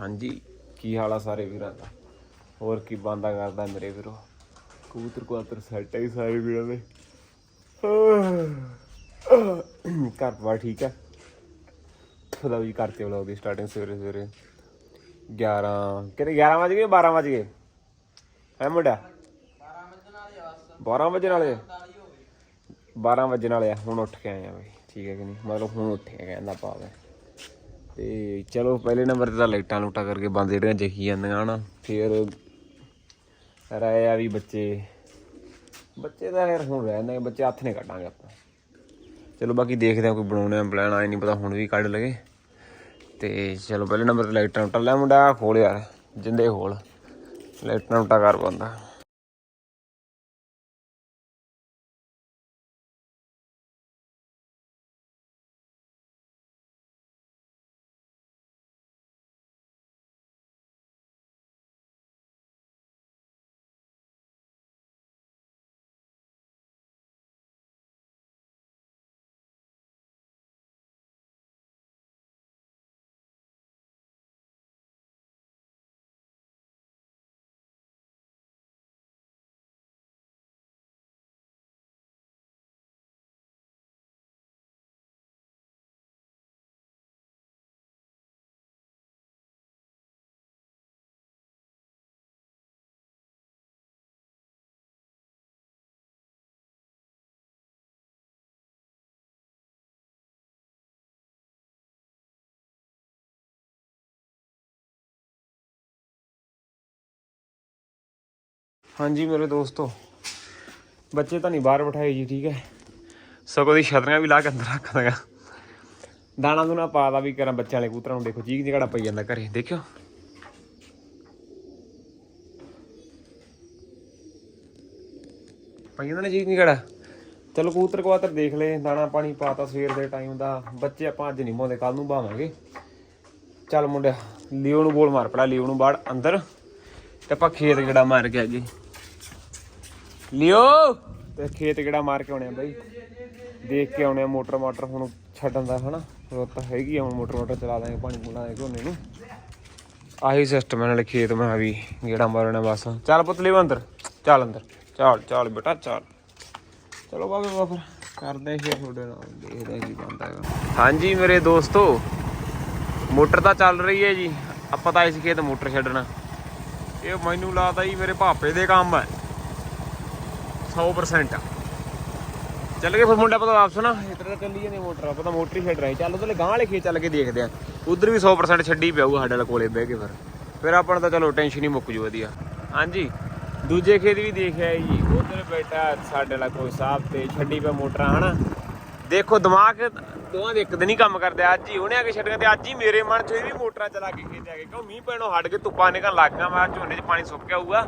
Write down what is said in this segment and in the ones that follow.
ਹਾਂਜੀ, ਕੀ ਹਾਲ ਆ ਸਾਰੇ ਵੀਰਾਂ ਦਾ? ਹੋਰ ਕੀ ਬੰਦਾ ਕਰਦਾ ਮੇਰੇ ਵੀਰੋ? ਕਬੂਤਰ ਕੁਆਤਰ ਸੈੱਟ ਹੈ ਸਾਰੇ ਵੀਰਾਂ ਦੇ। ਘਰ ਪਾ ਠੀਕ ਹੈ ਚਲੋ ਜੀ ਕਰਤੇ ਵਲੋਗ ਦੀ ਸਟਾਰਟਿੰਗ ਸਵੇਰੇ ਸਵੇਰੇ। 11 ਕਿਤੇ 11 ਵਜ ਗਏ 12 ਵਜ ਗਏ? ਹੈ ਮੁੰਡਾ? 12 ਵਜੇ ਵਾਲੇ 12 ਵਜੇ ਵਾਲੇ ਆ, ਹੁਣ ਉੱਠ ਕੇ ਆਏ ਆ ਬਈ। ਠੀਕ ਹੈ ਕਿ ਨਹੀਂ? ਮਤਲਬ ਹੁਣ ਉੱਠੇ ਆ ਕਹਿੰਦਾ ਪਾਵੇ ਤੇ ਚਲੋ ਪਹਿਲੇ ਨੰਬਰ ਤੇ ਤਾਂ ਲਾਈਟਾਂ ਲੂਟਾਂ ਕਰਕੇ ਬੰਦ ਜਿਹੜੀਆਂ ਜਖੀ ਜਾਂਦੀਆਂ ਹਨਾ, ਫਿਰ ਰਹਿ ਆ ਵੀ ਬੱਚੇ ਬੱਚੇ ਤਾਂ ਯਾਰ ਹੁਣ ਰਹਿੰਦੇ ਬੱਚੇ ਹੱਥ ਨਹੀਂ ਕੱਢਾਂਗੇ ਆਪਾਂ। ਚਲੋ ਬਾਕੀ ਦੇਖਦੇ ਆ ਕੋਈ ਬਣਾਉਣੇ ਆ ਪਲਾਨ ਆਏ ਨਹੀਂ ਪਤਾ ਹੁਣ ਵੀ ਕੱਢ ਲਗੇ ਤੇ ਚਲੋ ਪਹਿਲੇ ਨੰਬਰ ਤੇ ਲਾਈਟਾਂ ਲੂਟਾਂ, ਲੈ ਮੁੰਡਾ ਖੋਲ ਯਾਰ, ਜਿੰਦੇ ਖੋਲ। ਲਾਈਟਾਂ ਲੂਟਾਂ ਕਰ ਬੰਦਾ। ਹਾਂਜੀ ਮੇਰੇ ਦੋਸਤੋ, ਬੱਚੇ ਤਾਂ ਨਹੀਂ ਬਾਹਰ ਬਿਠਾਏ ਜੀ, ਠੀਕ ਹੈ? ਸਗੋਂ ਦੀ ਛਤਰੀਆਂ ਵੀ ਲਾ ਕੇ ਅੰਦਰ ਰੱਖ ਦਾਂਗਾ ਦਾਣਾ ਦੂਣਾ ਪਾਦਾ ਵੀ ਕਰਾਂ, ਬੱਚਿਆਂ ਵਾਲੇ ਕੂਤਰਾਂ ਨੂੰ ਦੇਖੋ, ਚੀਕ ਜਿਹੜਾ ਪਈ ਜਾਂਦਾ ਘਰੇ, ਦੇਖਿਓ। ਪਈ ਜਾਂਦਾ ਨਾ ਚੀਕ ਜਿਹੜਾ ਚਲੋ ਕੂਤਰ ਕਵਾਤਰ ਦੇਖ ਲਏ, ਦਾਣਾ ਪਾਣੀ ਪਾਤਾ ਸਵੇਰ ਦੇ ਟਾਈਮ ਦਾ। ਬੱਚੇ ਆਪਾਂ ਅੱਜ ਨਹੀਂ ਮੋਦੇ ਕੱਲ ਨੂੰ ਬਾਵਾਂਗੇ। ਚੱਲ ਮੁੰਡਿਆ, ਲਿਓ ਨੂੰ ਬੋਲ ਮਾਰ, ਪੜਾ ਲਿਓ ਨੂੰ ਬਾੜ ਅੰਦਰ। ਤੇ ਆਪਾਂ ਖੇਤ ਗੜਾ ਮਾਰ ਕੇ ਆਗੇ ਲਿਓ। ਤੇ ਖੇਤ ਗੜਾ ਮਾਰ ਕੇ ਆਉਣੇ ਆ ਬਾਈ? ਦੇਖ ਕੇ ਆਉਣੇ ਆ ਮੋਟਰ ਮਾਟਰ ਹੁਣ ਛੱਡਣ ਦਾ, ਹਨਾ? ਰੁੱਤ ਹੈਗੀ ਆ, ਹੁਣ ਮੋਟਰ ਮਾਟਰ ਚਲਾ ਦਾਂਗੇ, ਪਾਣੀ ਪੂਣਾ ਦੇ ਘੋਨੇ ਨੂੰ। ਆਹੀ ਸਿਸਟਮ ਹੈ ਨਾਲੇ ਖੇਤ ਮੈਂ ਵੀ ਗੇੜਾ ਮਾਰਨਾ ਬਸ। ਚੱਲ ਪੁੱਤ, ਲਿਓ ਅੰਦਰ। ਚੱਲ ਅੰਦਰ। ਚੱਲ ਚੱਲ ਬੇਟਾ, ਚੱਲ। ਚਲੋ ਬਾਬੇ, ਬਾਬਾ ਕਰਦੇ ਫਿਰ ਤੁਹਾਡੇ ਨਾਲ, ਦੇਖਦੇ ਕੀ ਬਣਦਾ ਹੈਗਾ। ਹਾਂਜੀ ਮੇਰੇ ਦੋਸਤੋ, ਮੋਟਰ ਤਾਂ ਚੱਲ ਰਹੀ ਹੈ ਜੀ। ਆਪਾਂ ਤਾਂ ਇਸ ਖੇਤ ਮੋਟਰ ਛੱਡਣਾ। ਇਹ ਮੈਨੂੰ ਲੱਗਦਾ ਜੀ ਮੇਰੇ ਭਾਪੇ ਦੇ ਕੰਮ ਹੈ 100% ਚੱਲ ਗਏ ਫਿਰ ਮੁੰਡਾ ਪਤਾ ਵਾਪਸ ਨਾ। ਇਧਰ ਤਾਂ ਚੱਲੀ ਜਾਂਦੀ ਮੋਟਰ ਪਤਾ ਮੋਟਰ ਹੀ ਛੱਡ ਰਹੀ ਚੱਲ ਉਹਦੇ ਗਾਂ ਵਾਲੇ ਖੇਤ ਚੱਲ ਕੇ ਦੇਖਦੇ ਆ। ਉਧਰ ਵੀ 100% ਛੱਡੀ ਪਿਆਊਗਾ ਸਾਡੇ ਵਾਲੇ ਕੋਲੇ ਬਹਿ ਕੇ ਫਿਰ। ਫਿਰ ਆਪਾਂ ਨੂੰ ਤਾਂ ਚਲੋ ਟੈਨਸ਼ਨ ਹੀ ਮੁੱਕ ਜੂ ਵਧੀਆ। ਹਾਂਜੀ, ਦੂਜੇ ਖੇਤ ਵੀ ਦੇਖਿਆ ਜੀ। ਉਧਰ ਬੈਠਾ ਸਾਡੇ ਵਾਲਾ ਕੋਈ ਸਾਹਿਬ ਤੇ ਛੱਡੀ ਪਿਆ ਮੋਟਰਾਂ ਹਨਾ। ਦੇਖੋ ਦਿਮਾਗ, ਦੋਵਾਂ ਦੇ ਇੱਕ ਦਿਨ ਹੀ ਕੰਮ ਕਰਦੇ ਅੱਜ ਹੀ ਉਹਨੇ ਆ ਕੇ ਛੱਡਿਆ ਤੇ ਅੱਜ ਹੀ ਮੇਰੇ ਮਨ 'ਚ ਇਹ ਵੀ ਮੋਟਰਾਂ ਚਲਾ ਕੇ ਖੇਤ ਆ ਕੇ ਕਿਉਂ ਮੀਂਹ ਪੈਣੋਂ ਹਟ ਕੇ ਧੁੱਪਾਂ ਨਿਕਲਣ ਲੱਗ ਗਿਆ ਮੈਂ ਕਿਹਾ ਝੋਨੇ 'ਚ ਪਾਣੀ ਸੁੱਕ ਗਿਆ ਹੋਊਗਾ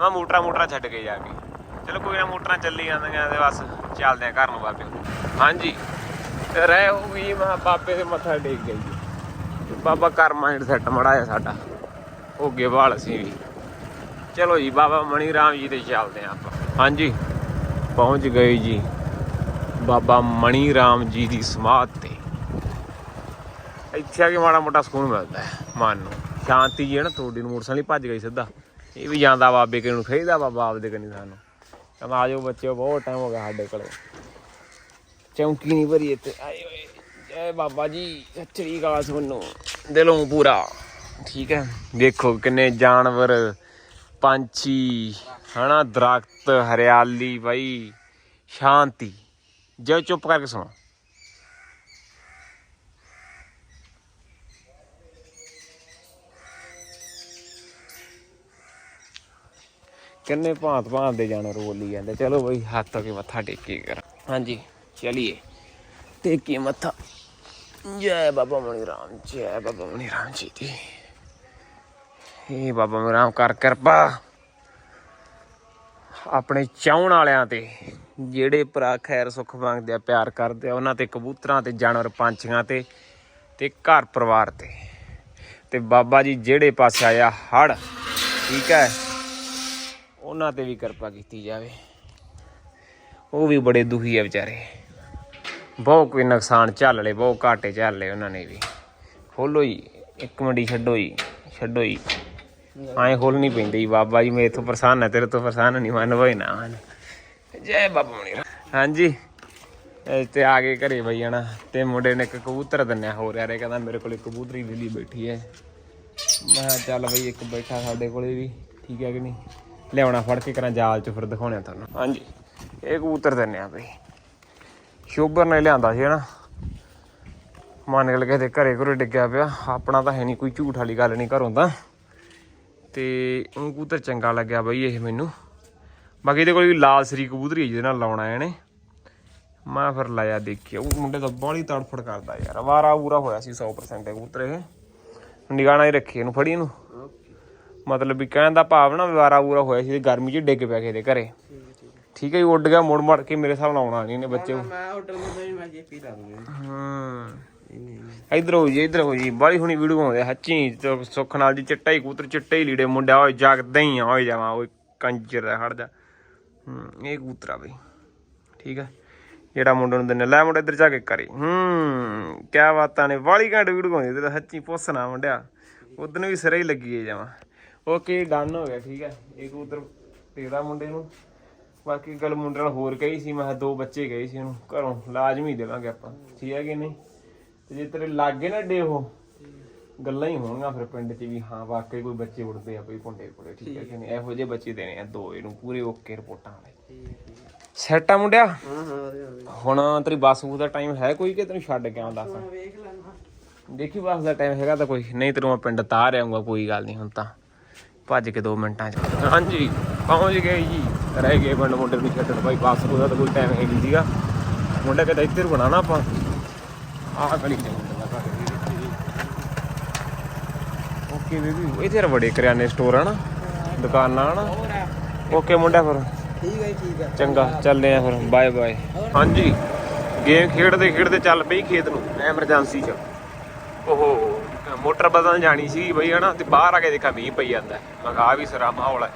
ਮੈਂ ਮੋਟਰਾਂ ਮੋਟਰਾਂ ਛੱਡ ਕੇ ਜਾ ਕੇ। ਚਲੋ ਕੋਈ ਨਾ ਮੋਟਰਾਂ ਚੱਲੀ ਜਾਂਦੀਆਂ ਤੇ ਬਸ ਚੱਲਦੇ ਆ ਘਰ ਨੂੰ ਬਾਬੇ। ਹਾਂਜੀ। ਤੇ ਰਹਿ ਹੋ ਗਈ ਮੈਂ ਕਿਹਾ ਬਾਬੇ ਦੇ ਮੱਥਾ ਟੇਕ ਗਈ ਜੀ ਬਾਬਾ ਕਰ ਮਾਈਂਡ ਸੈੱਟ ਮੜਾਇਆ ਸਾਡਾ। ਹੋ ਗਏ ਵਾਲ ਅਸੀਂ ਵੀ। ਚਲੋ ਜੀ, ਬਾਬਾ ਮਣੀ ਰਾਮ ਜੀ ਤੇ ਚੱਲਦੇ ਆ ਆਪਾਂ। ਹਾਂਜੀ। ਪਹੁੰਚ ਗਏ ਜੀ ਬਾਬਾ ਮਣੀ ਰਾਮ ਜੀ ਦੀ ਸਮਾਧ ਤੇ। ਇੱਥੇ ਆ ਕੇ ਮਾੜਾ ਮੋਟਾ ਸਕੂਨ ਮਿਲਦਾ ਹੈ, ਮਨ ਨੂੰ। ਸ਼ਾਂਤੀ ਜੀ ਹੈ ਨਾ, ਤੁਹਾਡੀ ਨੂੰ ਮੋਟਰਸਾਈਕਲ ਭੱਜ ਗਈ ਸਿੱਧਾ। ਇਹ ਵੀ ਜਾਂਦਾ ਬਾਬੇ ਕੇ ਨੂੰ ਖੇਦਾ ਬਾਬਾ ਆਪਦੇ ਕਨੀ ਸਾਨੂੰ। ਕਹਿੰਦਾ ਆਜੋ ਬੱਚਿਓ, ਬਹੁਤ ਟਾਈਮ ਹੋ ਗਿਆ ਸਾਡੇ ਕੋਲੇ। ਚੌਂਕੀ ਨਹੀਂ ਭਰੀ ਇੱਥੇ। ਆਏ ਓਏ ਜੈ ਬਾਬਾ ਜੀ ਸੱਚੀ ਗਾਲ ਸੁਣੋ ਦਿਲੋਂ ਪੂਰਾ। ਠੀਕ ਹੈ। ਦੇਖੋ ਕਿੰਨੇ ਜਾਨਵਰ, ਪੰਛੀ, ਹਨਾ, ਦਰਖਤ, ਹਰਿਆਲੀ, ਬਾਈ, ਸ਼ਾਂਤੀ। ਜੇ ਚੁੱਪ ਕਰਕੇ ਸੁਣੋ ਕਿੰਨੇ ਭਾਂਤ ਭਾਂਤ ਦੇ ਜਾਨਵਰ ਬੋਲੀ ਜਾਂਦੇ। ਚਲੋ ਬਈ, ਹੱਥ ਕੇ ਮੱਥਾ ਟੇਕੀ ਕਰ। ਹਾਂਜੀ, ਚਲਿਏ। ਟੇਕੀ ਮੱਥਾ। ਜੈ ਬਾਬਾ ਮਣੀ ਰਾਮ, ਜੈ ਬਾਬਾ ਮਣੀ ਰਾਮ ਜੀ ਦੀ। ਏ ਬਾਬਾ ਮਣੀ ਰਾਮ, ਕਰ ਕਿਰਪਾ। ਆਪਣੇ ਚਾਹਣ ਵਾਲਿਆਂ ਤੇ, ਜਿਹੜੇ ਭਰਾ ਖੈਰ ਸੁੱਖ ਮੰਗਦੇ ਆ, ਪਿਆਰ ਕਰਦੇ ਆ, ਉਹਨਾਂ ਤੇ, ਕਬੂਤਰਾਂ ਤੇ, ਜਾਨਵਰ ਪੰਛੀਆਂ ਤੇ ਤੇ ਘਰ ਪਰਿਵਾਰ ਤੇ। ਤੇ ਬਾਬਾ ਜੀ, ਜਿਹੜੇ ਪਾਸੇ ਆਇਆ ਹੜ ਠੀਕ ਹੈ ਉਹਨਾਂ ਤੇ ਵੀ ਕਿਰਪਾ ਕੀਤੀ ਜਾਵੇ। ਉਹ ਵੀ ਬੜੇ ਦੁਖੀ ਆ ਵਿਚਾਰੇ। ਬਹੁਤ ਕੋਈ ਨੁਕਸਾਨ ਝੱਲ ਲਏ, ਬਹੁਤ ਘਾਟੇ ਝੱਲ ਲਏ ਉਹਨਾਂ ਨੇ ਵੀ। ਖੋਲੋ ਜੀ, ਇੱਕ ਮੰਡੀ ਛੱਡੋ ਜੀ ਛੱਡੋ ਜੀ। ਐਂ ਖੋਲਣੀ ਪੈਂਦੀ। ਜੀ ਬਾਬਾ ਜੀ, ਮੇਰੇ ਤੋਂ ਪਰੇਸ਼ਾਨ ਹੈ ਤੇਰੇ ਤੋਂ ਪਰੇਸ਼ਾਨ ਨਹੀਂ ਮਨ ਹੋਈ ਨਾ। ਮਨ ਜੈ ਬਾਬਾ ਮਣੀ ਹਾਂਜੀ। ਇਹ ਤੇ ਆ ਕੇ ਘਰੇ ਬਈ ਜਾਣਾ। ਤੇ ਮੁੰਡੇ ਨੇ ਇੱਕ ਕਬੂਤਰ ਦੰਨਿਆ ਹੋ ਰਿਹਾ ਰੇ ਕਹਿੰਦਾ ਮੇਰੇ ਕੋਲ ਇੱਕ ਕਬੂਤਰੀ ਵਿਲੀ ਬੈਠੀ ਹੈ। ਮੈਂ ਕਿਹਾ ਚੱਲ ਬਈ ਇੱਕ ਬੈਠਾ ਸਾਡੇ ਕੋਲੇ ਵੀ। ਠੀਕ ਹੈ ਕਿ ਨਹੀਂ? ਲਿਆਉਣਾ, ਫੜ ਕੇ ਕਰਾਂ, ਜਾਲ ਚ ਫਿਰ ਦਿਖਾਉਣੇ ਤੁਹਾਨੂੰ। ਹਾਂਜੀ। ਇਹ ਕਬੂਤਰ ਦੰਨਿਆ ਬਈ। ਸ਼ੋਭਰ ਨੇ ਲਿਆਂਦਾ ਸੀ ਹਨਾ। ਮੰਨ ਕੇ ਲਗੇ ਤੇ ਘਰੇ ਘਰੇ ਡਿੱਗਿਆ ਪਿਆ। ਆਪਣਾ ਤਾਂ ਹੈ ਨਹੀਂ, ਕੋਈ ਝੂਠ ਵਾਲੀ ਗੱਲ ਨਹੀਂ ਘਰੋਂ ਤਾਂ। ਤੇ ਉਹ ਕਬੂਤਰ ਚੰਗਾ ਲੱਗਿਆ ਬਈ ਇਹ ਮੈਨੂੰ। ਬਾਕੀ ਇਹਦੇ ਕੋਲ ਵੀ ਲਾਲ ਸਰੀ ਕਬੂਤਰੀ ਹੈ ਜਿਹਦੇ ਨਾਲ ਲਾਉਣਾ ਇਹਨੇ। ਮੈਂ ਫਿਰ ਲਾਇਆ ਦੇਖਿਆ। ਉਹ ਮੁੰਡੇ ਤਾਂ ਬਾਹਲੀ ਤੜਫੜ ਕਰਦਾ ਯਾਰ। ਵਾਰਾ ਪੂਰਾ ਹੋਇਆ ਸੀ 100% ਕਬੂਤਰ ਇਹ। ਨਿਗਾਣਾ ਹੀ ਰੱਖੀ ਇਹਨੂੰ, ਫੜੀ ਇਹਨੂੰ। ਮਤਲਬ ਵੀ ਕਹਿਣ ਦਾ ਭਾਵ ਨਾ ਵਾਰਾ ਪੂਰਾ ਹੋਇਆ ਸੀ ਤੇ ਗਰਮੀ 'ਚ ਡਿੱਗ ਪਿਆ ਕਿਤੇ ਘਰੇ। ਠੀਕ ਹੈ ਜੀ ਉੱਡ ਗਿਆ ਮੁੜ ਮੜ ਕੇ ਮੇਰੇ ਹਿਸਾਬ ਨਾਲ ਆਉਣਾ ਨਹੀਂ ਨੇ ਬੱਚੇ ਮੈਂ ਹੋਟਲ ਨੂੰ ਨਹੀਂ ਮੈਂ ਜੇ ਪੀ ਲਾ ਦੂੰਗਾ ਹਾਂ। ਇਧਰ ਹੋ ਜੀ ਇਧਰ ਹੋ ਜੀ ਬਾਲੀ ਹੁਣੀ ਵੀਡੀਓ ਆਉਂਦੇ ਹੱਚੀ ਸੁੱਖ ਨਾਲ ਜੀ ਚਿੱਟਾ ਹੀ ਕਬੂਤਰ ਚਿੱਟੇ ਹੀ ਲੀੜੇ ਮੁੰਡਿਆ ਓਏ ਜਾਗਦਾ ਹੀ ਆ ਓਏ ਜਾਵਾਂ ਓਏ ਕੰਜਰ ਦਾ ਖੜ ਜਾ। ਹੂੰ ਇਹ ਕਬੂਤਰ ਆ ਬਈ। ਠੀਕ ਆ ਜਿਹੜਾ ਮੁੰਡੇ ਨੂੰ ਦਿੰਨੇ ਲੈ ਮੁੰਡਾ ਇੱਧਰ ਜਾ ਕੇ ਕਰੀ। ਹੂੰ ਕੀ ਬਾਤਾਂ ਨੇ ਬਾਲੀ ਘੰਟ ਵੀਡੀਓ ਆਉਂਦੀ ਤੇ ਹੱਚੀ ਪੁੱਛਣਾ ਮੁੰਡਿਆ। ਉਦੋਂ ਵੀ ਸਿਰੇ ਹੀ ਲੱਗੀ ਹੈ ਜਾਵਾਂ। ਓਕੇ ਡਨ ਹੋ ਗਿਆ ਠੀਕ ਹੈ ਇਹ ਕਬੂਤਰ ਦੇਦਾ ਮੁੰਡੇ ਨੂੰ। ਬਾਕੀ ਗੱਲ ਮੁੰਡੇ ਨਾਲ ਹੋਰ ਕਹੀ ਸੀ ਮੈਂ ਦੋ ਬੱਚੇ ਗਏ ਸੀ ਉਹਨੂੰ। ਘਰੋਂ ਲਾਜ਼ਮੀ ਦੇਵਾਂਗੇ ਆਪਾਂ। ਠੀਕ ਹੈ ਕਿ ਨਹੀਂ? ਤੇ ਜੇ ਤੇਰੇ ਲਾਗੇ ਨਾ ਡੇ ਉਹ ਗੱਲਾਂ ਹੀ ਹੋਣਗੀਆਂ ਫਿਰ ਪਿੰਡ 'ਚ ਵੀ ਹਾਂ ਵਾਕਈ ਕੋਈ ਬੱਚੇ ਉੜਦੇ ਆ ਬਈ ਪੁੰਡੇ ਕੋਲੇ ਠੀਕ ਹੈ ਕਿ ਨਹੀਂ? ਇਹੋ ਜਿਹੇ ਬੱਚੇ ਦੇਣੇ ਆ ਦੋ ਇਹਨੂੰ ਪੂਰੇ ਓਕੇ ਰਿਪੋਰਟਾਂ ਵਾਲੇ। ਸੈੱਟ ਆ ਮੁੰਡਿਆ? ਹੁਣ ਤੇਰੀ ਬੱਸ ਬੂ ਦਾ ਟਾਈਮ ਹੈ ਕੋਈ ਕਿ ਤੈਨੂੰ ਛੱਡ ਕੇ ਆਉਂਦਾ ਲੈਣਾ ਦੇਖੀ ਬੱਸ ਦਾ ਟਾਈਮ ਹੈਗਾ ਤਾਂ ਕੋਈ ਨਹੀਂ ਤੈਨੂੰ ਮੈਂ ਪਿੰਡ ਤਾਰ ਆਉਂਗਾ ਕੋਈ ਗੱਲ ਨਹੀਂ ਹੁਣ ਤਾਂ। ਭੱਜ ਕੇ 2 ਮਿੰਟਾਂ 'ਚ। ਹਾਂਜੀ ਪਹੁੰਚ ਗਏ ਜੀ। ਰਹਿ ਗਏ ਪਿੰਡ ਮੁੰਡੇ ਨੂੰ ਛੱਡਣ। ਭਾਈ ਬੱਸ ਦਾ ਤਾਂ ਕੋਈ ਟਾਈਮ ਹੈ ਨਹੀਂ ਸੀਗਾ। ਮੁੰਡਾ ਕਹਿੰਦਾ ਇੱਧਰ ਬਣਾਣਾ ਆਪਾਂ। ਆਹ ਗਲੀ ਘਰ ਓਕੇ ਬੇਬੀ ਇਹ ਤੇਰਾ ਬੜੇ ਕਰਿਆਨੇ ਸਟੋਰ ਆ ਨਾ ਦੁਕਾਨਾਂ ਨਾ। ਆ। ਓਕੇ ਮੁੰਡਾ ਫਿਰ। ਠੀਕ ਹੈ ਠੀਕ ਹੈ ਚੰਗਾ ਚੱਲਦੇ ਆ ਫਿਰ। ਬਾਏ ਬਾਏ ਹਾਂਜੀ। ਗੇਮ ਖੇਡਦੇ ਖੇਡਦੇ ਚੱਲ ਪਈ ਖੇਤ ਨੂੰ ਐਮਰਜੈਂਸੀ ਚ। ਓਹੋ। ਮੋਟਰ ਬਦਲਣ ਜਾਣੀ ਸੀ ਬਈ, ਹਨਾ? ਤੇ ਬਾਹਰ ਆ ਕੇ ਦੇਖਾ ਮੀਂਹ ਪਈ ਜਾਂਦਾ। ਮੈਂ ਕਿਹਾ ਵੀ ਸਰਾ ਮਾਹੌਲ ਹੈ।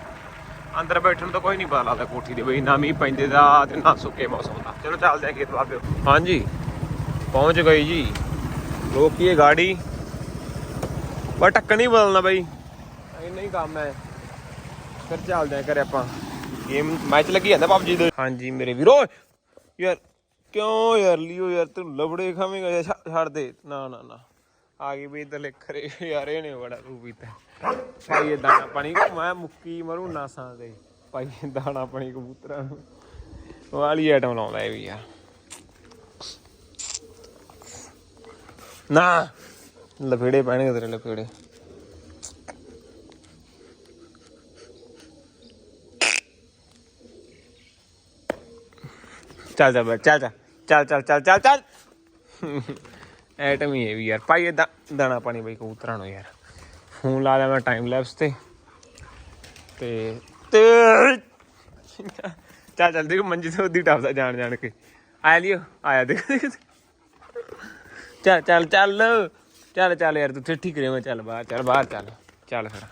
ਅੰਦਰ ਬੈਠਣ ਨੂੰ ਕੋਈ ਨਹੀਂ ਪਤਾ ਲੱਗਦਾ ਕੋਠੀ ਦੇ ਬਈ, ਨਾ ਮੀਂਹ ਪੈਂਦੇ ਦਾ ਤੇ ਨਾ ਸੁੱਕੇ ਮੌਸਮ ਦਾ। ਚਲੋ, ਚੱਲਦੇ ਆ ਖੇਤ ਵਾਪਿਓ ਹਾਂਜੀ। ਪਹੁੰਚ ਗਈ ਜੀ। ਰੋਕੀਏ ਗਾੜੀ? ਪਰ ਟੱਕਣ ਨਹੀਂ ਬਦਲਣਾ ਬਈ। ਇੰਨਾ ਹੀ ਕੰਮ ਹੈ। ਫਿਰ ਚੱਲਦੇ ਆ ਘਰੇ ਆਪਾਂ। ਗੇਮ ਮੈਚ ਲੱਗੀ ਜਾਂਦਾ ਪਬਜੀ ਦੇ। ਹਾਂਜੀ, ਮੇਰੇ ਵੀਰੋ। ਯਾਰ, ਕਿਉਂ ਯਾਰ, ਲਿਓ ਯਾਰ ਤੂੰ ਲਵੜੇ ਖਾਵੇਂਗਾ ਛੱਡ- ਛੱਡ ਦੇ। ਨਾ ਨਾ ਨਾ। ਆ ਗਈ ਵੀ ਇਧਰਲੇ ਖਰੇ ਯਾਰ ਇਹਨੇ ਬੜਾ ਰੂ ਪੀਤਾ। ਭਾਈ ਇਹ ਦਾਣਾ ਪਾਣੀ ਮੈਂ ਮੁੱਕੀ ਮਰੂ ਨਾਸਾਂ ਦੇ ਭਾਈ ਇਹ ਦਾਣਾ ਪਾਣੀ ਕਬੂਤਰਾਂ ਨੂੰ। ਵਾਲੀ ਆਈਟਮ ਲਾਉਂਦਾ ਇਹ ਵੀ ਯਾਰ ਨਾ, ਲਫੇੜੇ ਪੈਣਗੇ ਤੇਰੇ ਲਫੇੜੇ। ਚੱਲ ਚੱਲ ਚੱਲ ਚੱਲ ਚੱਲ ਚੱਲ ਚੱਲ ਚੱਲ ਚੱਲ। ਐਟਮ ਹੀ ਹੈ ਵੀ ਯਾਰ। ਭਾਈ ਇਹ ਦਾਣਾ ਪਾਣੀ ਬਈ ਕਬੂਤਰਾਂ ਨੂੰ ਯਾਰ। ਫੋਨ ਲਾ ਲਿਆ ਮੈਂ ਟਾਈਮ ਲੈਪਸ ਤੇ। ਤੇ ਤੇ ਚੱਲ ਚੱਲ ਦੇਖ ਮੰਜੀ ਤੇ ਉਹਦੀ ਟੱਪਦਾ ਜਾਣ ਜਾਣ ਕੇ। ਆਇਆ ਲਿਓ, ਆਇਆ ਦੇਖ ਦੇਖ। ਚੱਲ ਚੱਲ ਚੱਲ। ਚੱਲ ਚੱਲ ਯਾਰ, ਤੂੰ ਠੇਠੀ ਕਰੇ ਮੈਂ ਚੱਲ ਬਾਹਰ ਚੱਲ ਬਾਹਰ ਚੱਲ। ਚੱਲ ਫਿਰ।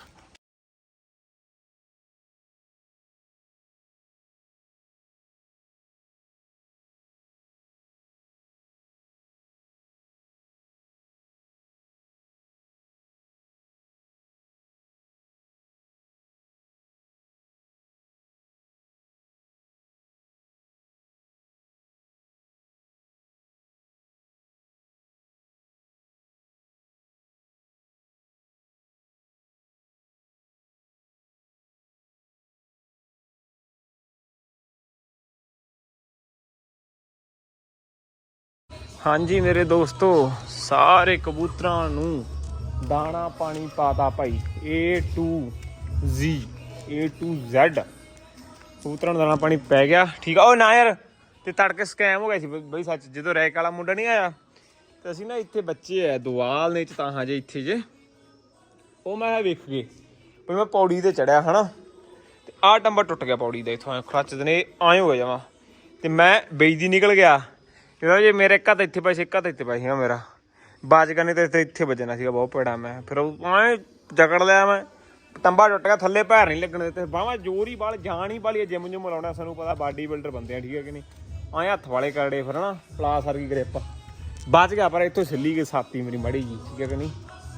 ਹਾਂਜੀ ਮੇਰੇ ਦੋਸਤੋ, ਸਾਰੇ ਕਬੂਤਰਾਂ ਨੂੰ ਦਾਣਾ ਪਾਣੀ ਪਾਤਾ ਭਾਈ। A to Z, A to Z ਕਬੂਤਰਾਂ ਨੂੰ ਦਾਣਾ ਪਾਣੀ ਪੈ ਗਿਆ। ਠੀਕ ਆ ਓ ਨਾ ਯਾਰ, ਤੇ ਤੜਕੇ ਸਕੈਮ ਹੋ ਗਿਆ ਸੀ। ਬਈ ਸੱਚ, ਜਦੋਂ ਰੈਕ ਵਾਲਾ ਮੁੰਡਾ ਨਹੀਂ ਆਇਆ, ਤੇ ਅਸੀਂ ਨਾ ਇੱਥੇ ਬੱਚੇ ਆ ਦੁਆਲ ਨੇ ਚ ਤਾਂ ਜੇ ਇੱਥੇ ਜੇ। ਉਹ ਮੈਂ ਵੇਖ ਗਏ ਵੀ ਮੈਂ ਪੌੜੀ ਤੇ ਚੜਿਆ, ਹਨਾ? ਤੇ ਆਹ ਟੰਬਰ ਟੁੱਟ ਗਿਆ ਪੌੜੀ ਦਾ ਇਥੋਂ ਖਲੱਚ ਦੇ ਨੇ ਆਏ ਹੋ ਜਾਵਾਂ ਜਮਾ। ਤੇ ਮੈਂ ਬੇਇੱਜ਼ਤੀ ਨਿਕਲ ਗਿਆ। ਕਿਉਂਕਿ ਜੇ ਮੇਰੇ ਇੱਕ ਤਾਂ ਇੱਥੇ ਪਾਈ ਸੀ, ਇੱਕ ਤਾਂ ਇੱਥੇ ਪਾਈ ਸੀਗਾ ਮੇਰਾ। ਬਾਜ ਕਰਨੇ ਤੇ ਇੱਥੇ ਇੱਥੇ ਵੱਜਣਾ ਸੀਗਾ, ਬਹੁਤ ਪੜਾ ਮੈਂ। ਫਿਰ ਉਹ ਐਂ ਜਕੜ ਲਿਆ ਮੈਂ। ਤੰਬਾ ਟੁੱਟ ਗਿਆ, ਥੱਲੇ ਪੈਰ ਨਹੀਂ ਲੱਗਣ ਦਿੱਤੇ। ਬਾਹਾਂ ਜ਼ੋਰ ਹੀ ਬਾਲ ਜਾਣ ਹੀ ਬਾਲੀ ਜਿਮ ਜੁਮ ਲਾਉਣਾ, ਸਾਨੂੰ ਪਤਾ ਬਾਡੀ ਬਿਲਡਰ ਬੰਦੇ ਆ, ਠੀਕ ਹੈ ਕਿ ਨਹੀਂ? ਐਂ ਹੱਥ ਵਾਲੇ ਕਰੜੇ ਫਿਰ ਨਾ ਪਲਾਸ ਵਰਗੀ ਗ੍ਰਿਪ। ਬਚ ਗਿਆ, ਪਰ ਇੱਥੋਂ ਛਿੱਲੀ ਗਈ ਸਾਤੀ ਮੇਰੀ ਮੜੀ ਜੀ ਠੀਕ ਹੈ ਕਿ ਨਹੀਂ?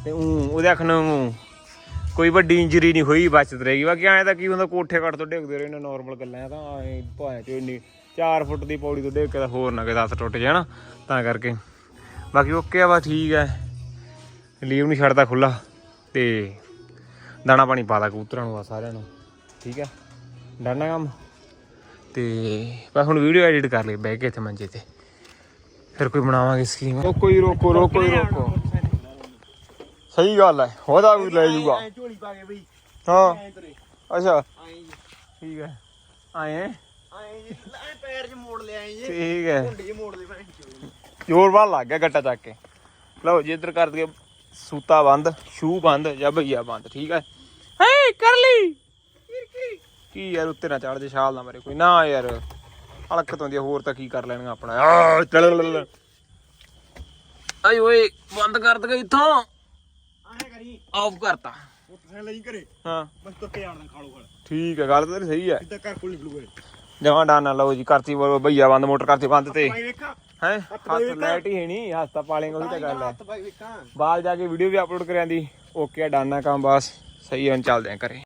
ਤੇ ਊਂ ਉਹਦੇ ਅੱਖ ਨੂੰ ਕੋਈ ਵੱਡੀ ਇੰਜਰੀ ਨਹੀਂ ਹੋਈ, ਬਚਤ ਰਹੇਗੀ ਬਾਕੀ ਐਂ ਤਾਂ ਕੀ ਹੁੰਦਾ, ਕੋਠੇ ਕੱਟ ਤੋਂ ਡਿੱਗਦੇ ਰਹੇ ਨੇ ਨਾਰਮਲ ਗੱਲਾਂ ਤਾਂ ਐਂ ਭਾਵੇਂ ਚੋ ਇੰਨੀ 4 ਫੁੱਟ ਦੀ ਪੌੜੀ ਤੋਂ ਡਿੱਗ ਕੇ ਤਾਂ ਹੋਰ ਨਾ ਕਿ 10 ਟੁੱਟ ਜਾਣ ਤਾਂ ਕਰਕੇ। ਬਾਕੀ ਓਕੇ ਆ ਬਸ ਠੀਕ ਹੈ ਲੀਵ ਨਹੀਂ ਛੱਡਦਾ ਖੁੱਲਾ ਤੇ ਦਾਣਾ ਪਾਣੀ ਪਾਦਾ ਕਬੂਤਰਾਂ ਨੂੰ ਆ ਸਾਰਿਆਂ ਨੂੰ ਠੀਕ ਹੈ ਡਰਨਾ ਕੰਮ? ਤੇ ਬਸ ਹੁਣ ਵੀਡੀਓ ਐਡਿਟ ਕਰ ਲਈ ਬਹਿ ਕੇ ਇੱਥੇ ਮੰਜੇ ਤੇ। ਫਿਰ ਕੋਈ ਬਣਾਵਾਂਗੇ ਸਕੀਮ ਕੋਈ ਰੋਕੋ ਰੋਕੋ ਹੀ ਰੋਕੋ। ਸਹੀ ਗੱਲ ਹੈ ਉਹਦਾ ਵੀ ਲੈ ਜੂਗਾ। ਝੋਲੀ ਪਾ ਕੇ ਬਈ। ਹਾਂ। ਅੱਛਾ। ਠੀਕ ਹੈ ਆਏ ਹੈਂ? ਆਏ ਜੀ ਐ ਪੈਰ 'ਚ ਮੋੜ ਲਿਆ ਆਏ ਜੀ। ਠੀਕ ਹੈ। ਢੁੰਡ 'ਚ ਮੋੜ ਲਿਆ ਭੈਣ ਜ਼ੋਰ ਵਾਲ ਲੱਗ ਗਿਆ ਗੱਟਾ ਚੱਕ ਕੇ। ਲਓ ਜੀ ਇੱਧਰ ਕਰ ਦਈਏ ਸੂਤਾ ਬੰਦ ਸ਼ੂ ਬੰਦ ਜਾਂ ਭਈਆ ਬੰਦ ਠੀਕ ਹੈ? ਹੇ ਕਰ ਲਈ ਕੀ? ਯਾਰ ਉੱਤੇ ਨਾ ਚੜ ਜੇ ਛਾਲ ਨਾ ਮਰੇ ਕੋਈ। ਨਾ ਯਾਰ ਅਲਕਤ ਹੁੰਦੀ ਆ, ਹੋਰ ਤਾਂ ਕੀ ਕਰ ਲੈਣਗੇ ਆਪਣਾ। ਆ ਚੱਲ ਆਈ ਓਏ ਬੰਦ ਕਰ ਦਗਾ ਇੱਥੋਂ। ਆਏ ਕਰੀ ਆਫ ਕਰਤਾ। ਮੋਟਰਸਾਈਕਲ ਲਈ ਕਰੇ ਹਾਂ। ਬਸ ਤੁੱਕੇ ਆਣ ਖਾ ਲੋ ਖੜ ਠੀਕ ਹੈ ਗੱਲ ਤਾਂ ਤੇਰੀ ਸਹੀ ਹੈ। ਸਿੱਧਾ ਘਰ ਕੋਲ ਨਿਕਲੂਗਾ ਜਮਾਂ ਡਾਨਾ ਲਓ ਜੀ ਕਰਤੀ ਭਈਆ ਬੰਦ ਮੋਟਰ ਕਰਤੀ ਬੰਦ ਤੇ। ਭਾਈ ਵੇਖਾਂ। ਹੈ? ਹੱਥ ਲਾਈਟ ਹੀ ਨਹੀਂ ਹੱਥ ਤਾਂ ਪਾਲੇਗਾ ਤਾਂ ਗੱਲ ਹੈ। ਹੱਥ ਭਾਈ ਵੇਖਾਂ। ਬਾਅਦ ਜਾ ਕੇ ਵੀਡੀਓ ਵੀ ਅਪਲੋਡ ਕਰਿਆ ਦੀ ਓਕੇ ਆ ਡਾਨਾ ਕੰਮ ਬਸ। ਸਹੀ ਹੈ ਹੁਣ ਚੱਲਦੇ ਆ ਘਰੇ।